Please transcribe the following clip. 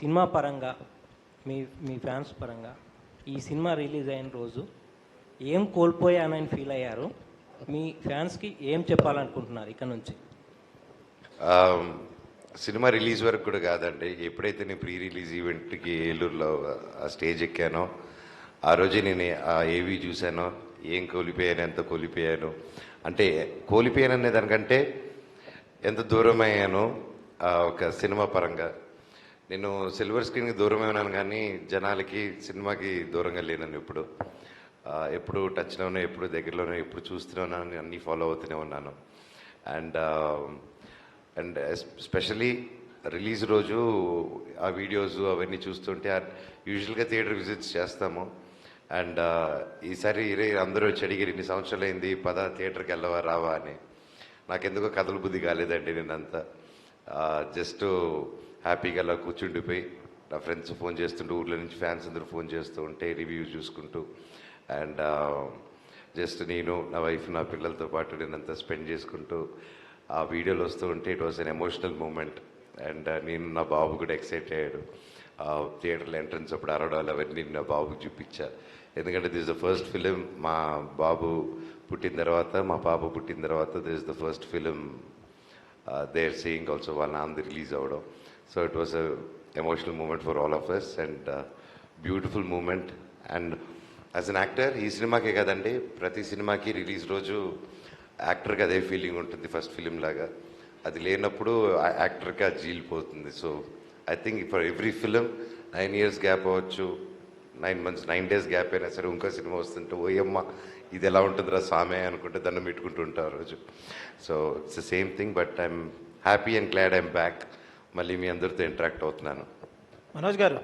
Cinema పరంగా మీ మీ fans పరంగా ఈ సినిమా రిలీజ్ అయిన రోజు ఏం కోల్పోయానని ఫీల్ అయ్యారు? మీ ఫ్యాన్స్కి ఏం చెప్పాలనుకుంటున్నారు ఇక్కడ నుంచి? సినిమా రిలీజ్ వరకు కూడా కాదండి. ఎప్పుడైతే నేను ప్రీ రిలీజ్ ఈవెంట్కి ఏలూరులో ఆ స్టేజ్ ఎక్కానో ఆ రోజే నేను ఆ ఏవి చూశానో ఏం కోల్పోయాను ఎంత కోల్పోయాను అంటే కోల్పోయాను అనే దానికంటే ఎంత దూరం అయ్యాను ఒక సినిమా పరంగా నేను సిల్వర్ స్క్రీన్కి దూరమే ఉన్నాను కానీ జనాలకి సినిమాకి దూరంగా లేనని ఇప్పుడు ఎప్పుడు ఎప్పుడు టచ్లోనే ఎప్పుడు దగ్గరలోనే ఎప్పుడు చూస్తూనే ఉన్నాను అన్నీ ఫాలో అవుతూనే ఉన్నాను. అండ్ అండ్ స్పెషలీ రిలీజ్ రోజు ఆ వీడియోస్ అవన్నీ చూస్తుంటే యూజువల్గా థియేటర్ విజిట్స్ చేస్తాము. అండ్ ఈసారి ఇరే అందరూ వచ్చి అడిగారు ఇన్ని సంవత్సరాలు అయింది పద థియేటర్కి వెళ్ళవా రావా అని. నాకెందుకో కథలు బుద్ధి కాలేదండి నేనంతా. జస్ట్ హ్యాపీగా అలా కూర్చుండిపోయి నా ఫ్రెండ్స్ ఫోన్ చేస్తుంటూ ఊర్లో నుంచి ఫ్యాన్స్ అందరూ ఫోన్ చేస్తూ ఉంటే రివ్యూ చూసుకుంటూ. అండ్ జస్ట్ నేను నా వైఫ్ నా పిల్లలతో పాటు నేనంతా స్పెండ్ చేసుకుంటూ ఆ వీడియోలు వస్తూ ఉంటే it was an emotional moment and నేను నా బాబు కూడా ఎక్సైట్ అయ్యాడు. థియేటర్లో ఎంట్రన్స్ అప్పుడు అరవడాలు అవన్నీ నా బాబుకి చూపించా. ఎందుకంటే దిస్ ద ఫస్ట్ ఫిలిం మా బాబు పుట్టిన తర్వాత మా పాప పుట్టిన తర్వాత this the first film they're seeing also వాళ్ళ నాంది రిలీజ్ అవ్వడం so it was emotional moment for all of us and beautiful moment and as an actor ఈ సినిమాకే కదండి ప్రతి సినిమాకి రిలీజ్ రోజు యాక్టర్కి అదే ఫీలింగ్ ఉంటుంది ఫస్ట్ ఫిలిం లాగా. అది లేనప్పుడు ఆ యాక్టర్కి పోతుంది. So I think for every film nine years gap అవ్వచ్చు nine months nine days gap అయినా సరే ఇంకో సినిమా వస్తుంటే ఓయమ్మ ఇది ఎలా ఉంటుందిరా సామే అనుకుంటే దండం పెట్టుకుంటూ ఉంటారు ఆ రోజు. So it's the same thing but I'm happy and glad I'm back మళ్ళీ మీ అందరితో ఇంటరాక్ట్ అవుతున్నాను. మనోజ్ గారు